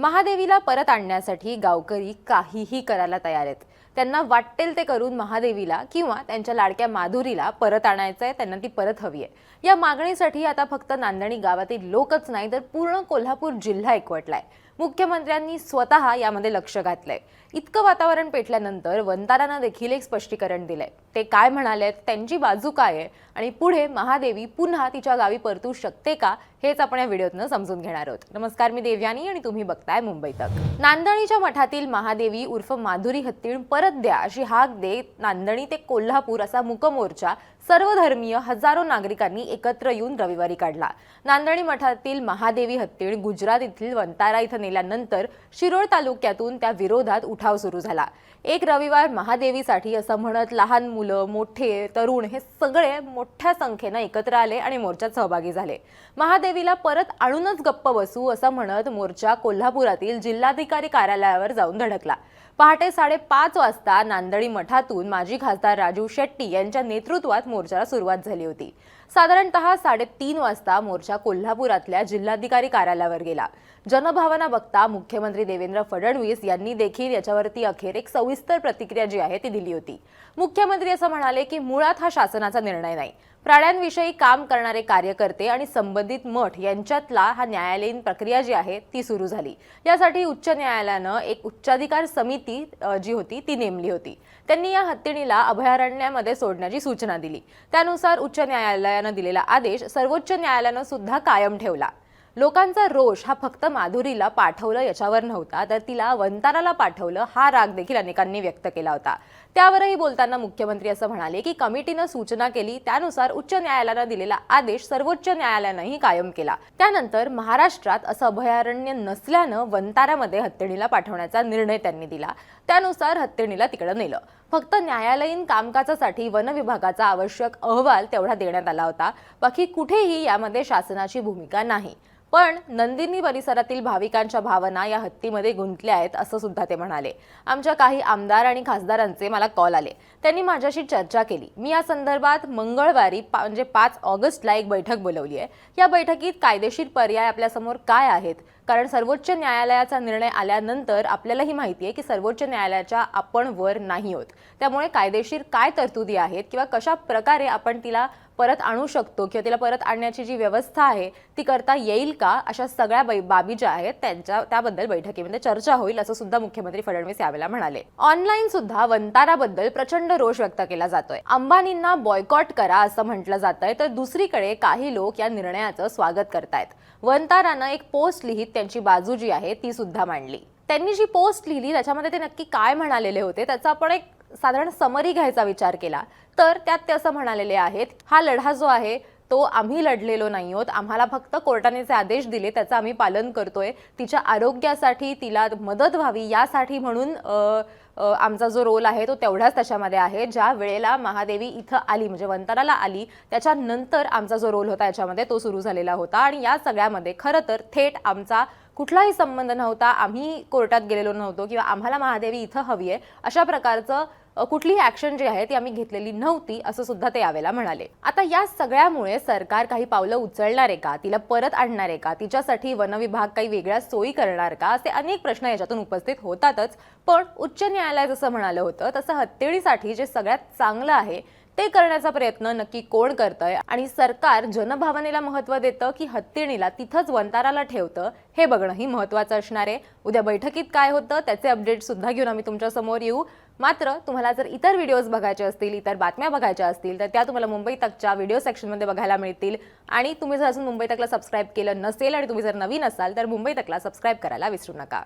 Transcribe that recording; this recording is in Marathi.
महादेवीला परत आणण्यासाठी गावकरी काहीही करायला तयार आहेत. त्यांना वाटेल ते करून महादेवीला किंवा त्यांच्या लाडक्या माधुरीला परत आणायचं आहे त्यांना ती परत हवी आहे. या मागणीसाठी आता फक्त नांदणी गावातील लोकच नाही तर पूर्ण कोल्हापूर जिल्हा एकवटलाय. मुख्यमंत्र्यांनी स्वतः यामध्ये लक्ष घातलंय. इतकं वातावरण पेटल्यानंतर वंतारानं देखील एक स्पष्टीकरण दिलंय. ते काय म्हणालेत त्यांची बाजू काय आहे? आणि पुढे महादेवी पुन्हा तिच्या गावी परतू शकते का? हेच आपण या व्हिडिओतनं समजून घेणार आहोत. नमस्कार मी देवयानी आणि तुम्ही बघताय मुंबई तक. नांदणीच्या मठातील महादेवी उर्फ माधुरी हत्तीण परत द्या अशी हाक देत नांदणी ते कोल्हापूर असा मुकमोर्चा सर्वधर्मीय हजारो नागरिकांनी एकत्र येऊन रविवारी काढला. नांदणी मठातील महादेवी हत्तीण गुजरात येथील वंतारा इथं नेल्यानंतर शिरोळ तालुक्यातून त्या विरोधात उठाव सुरू झाला. एक रविवार महादेवीसाठी असं म्हणत लहान मुलं मोठे तरुण हे सगळे मोठ्या संख्येनं एकत्र आले आणि मोर्चात सहभागी झाले. महादेवीला परत आणूनच गप्प बसू असं म्हणत मोर्चा कोल्हापुरातील जिल्हाधिकारी कार्यालयावर जाऊन धडकला. पहाटे साडेपाच वाजता नांदणी मठातून माजी खासदार राजू शेट्टी यांच्या नेतृत्वात मोर्चाला सुरुवात झाली होती. साधारणतः साडेतीन वाजता मोर्चा कोल्हापुरातल्या जिल्हाधिकारी कार्यालयावर गेला. जनभावना बघता मुख्यमंत्री देवेंद्र फडणवीस यांनी देखील याच्यावरती अखेर एक सविस्तर प्रतिक्रिया जी आहे ती दिली होती. मुख्यमंत्री असं म्हणाले की मुळात हा शासनाचा निर्णय नाही. प्राण्यांविषयी काम करणारे कार्यकर्ते आणि संबंधित मठ यांच्यातला हा न्यायालयीन प्रक्रिया जी आहे ती सुरू झाली. यासाठी उच्च न्यायालयानं एक उच्चाधिकार समिती जी होती ती नेमली होती. त्यांनी या हत्तीणीला अभयारण्यामध्ये सोडण्याची सूचना दिली. त्यानुसार उच्च न्यायालयानं दिलेला आदेश सर्वोच्च न्यायालयानं सुद्धा कायम ठेवला. लोकांचा रोष हा फक्त माधुरीला पाठवलं याच्यावर नव्हता. तर तिला वंताराला पाठवलं हा राग देखील अनेकांनी व्यक्त केला होता. त्यावरही बोलताना मुख्यमंत्री असं म्हणाले की कमिटीनं सूचना केली त्यानुसार उच्च न्यायालयानं दिलेला आदेश सर्वोच्च न्यायालयानंही कायम केला. त्यानंतर महाराष्ट्रात असं अभयारण्य नसल्यानं वंतारामध्ये हत्तीणीला पाठवण्याचा निर्णय त्यांनी दिला. त्यानुसार हत्तीणीला तिकडं नेलं. फक्त न्यायालयीन कामकाजासाठी वन विभागाचा आवश्यक अहवाल तेवढा देण्यात आला होता. बाकी कुठेही यामध्ये शासनाची भूमिका नाही. पण नंदिनी परिसरातील भाविकांच्या भावना या हत्तीमध्ये गुंतल्या आहेत असं सुद्धा ते म्हणाले. आमच्या काही आमदार आणि खासदारांचे मला कॉल आले. त्यांनी माझ्याशी चर्चा केली. मी या संदर्भात मंगळवारी पा- म्हणजे पाच ऑगस्टला एक बैठक बोलवली आहे. या बैठकीत कायदेशीर पर्याय आपल्यासमोर काय आहेत? कारण सर्वोच्च न्यायालयाचा निर्णय आल्यानंतर आपल्यालाही माहिती आहे की सर्वोच्च न्यायालयाच्या आपण वर नाही होत. त्यामुळे कायदेशीर काय तरतुदी आहेत किंवा कशा प्रकारे आपण तिला परत आणू शकतो किंवा तिला परत आणण्याची जी व्यवस्था आहे ती करता येईल का? अशा सगळ्या बै- बाबी ज्या आहेत त्यांच्या त्याबद्दल बैठकीमध्ये चर्चा होईल असं सुद्धा मुख्यमंत्री फडणवीस यावेळेला म्हणाले. ऑनलाईन सुद्धा वंताराबद्दल प्रचंड रोष व्यक्त केला जातोय. अंबानींना बॉयकॉट करा असं म्हटलं जातंय तर दुसरीकडे काही लोक या निर्णयाचं स्वागत करतायत. वंतारानं एक पोस्ट लिहित त्यांची बाजू जी आहे ती सुद्धा मांडली. त्यांनी जी पोस्ट लिहिली त्याच्यामध्ये ते नक्की काय म्हणालेले होते त्याचा आपण एक साधारण समरी घ्यायचा विचार केला तर त्यात ते असं म्हणालेले आहेत हा लढा जो आहे तो आम्ही लढलेलो नाही आहोत आम्हाला फक्त कोर्टाने जे आदेश दिले त्याचं आम्ही पालन करतोय. तिच्या आरोग्यासाठी तिला मदत व्हावी यासाठी म्हणून आमचा जो रोल आहे तो तेवढाच त्याच्यामध्ये आहे. ज्या वेळेला महादेवी इथं आली म्हणजे वंताराला आली त्याच्यानंतर आमचा जो रोल होता याच्यामध्ये तो सुरू झालेला होता. आणि या सगळ्यामध्ये खरं तर थेट आमचा कुठलाही संबंध नव्हता आम्ही कोर्टात गेलेलो नव्हतो किंवा आम्हाला महादेवी इथं हवी आहे अशा प्रकारचं कुठलीही ॲक्शन जी आहे ती आम्ही घेतलेली नव्हती असं सुद्धा ते यावेळेला म्हणाले. आता या सगळ्यामुळे सरकार काही पावलं उचलणार आहे का? तिला परत आणणार आहे का? तिच्यासाठी वनविभाग काही वेगळ्या सोयी करणार का? असे अनेक प्रश्न याच्यातून उपस्थित होतातच. पण उच्च न्यायालय जसं म्हणालं होतं तसं हत्तेळीसाठी जे सगळ्यात चांगलं आहे ते करण्याचा प्रयत्न नक्की कोण करतंय? आणि सरकार जनभावनेला महत्त्व देतं की हत्तीणीला तिथंच वंताराला ठेवतं? हे बघणंही महत्वाचं असणार आहे. उद्या बैठकीत काय होतं? त्याचे अपडेट सुद्धा घेऊन आम्ही तुमच्यासमोर येऊ. मात्र तुम्हाला जर इतर व्हिडिओज बघायचे असतील इतर बातम्या बघायच्या असतील तर त्या तुम्हाला मुंबई तकच्या व्हिडिओ सेक्शनमध्ये बघायला मिळतील. आणि तुम्ही जर अजून मुंबई तकला सबस्क्राईब केलं नसेल आणि तुम्ही जर नवीन असाल तर मुंबई तकला सबस्क्राईब करायला विसरू नका.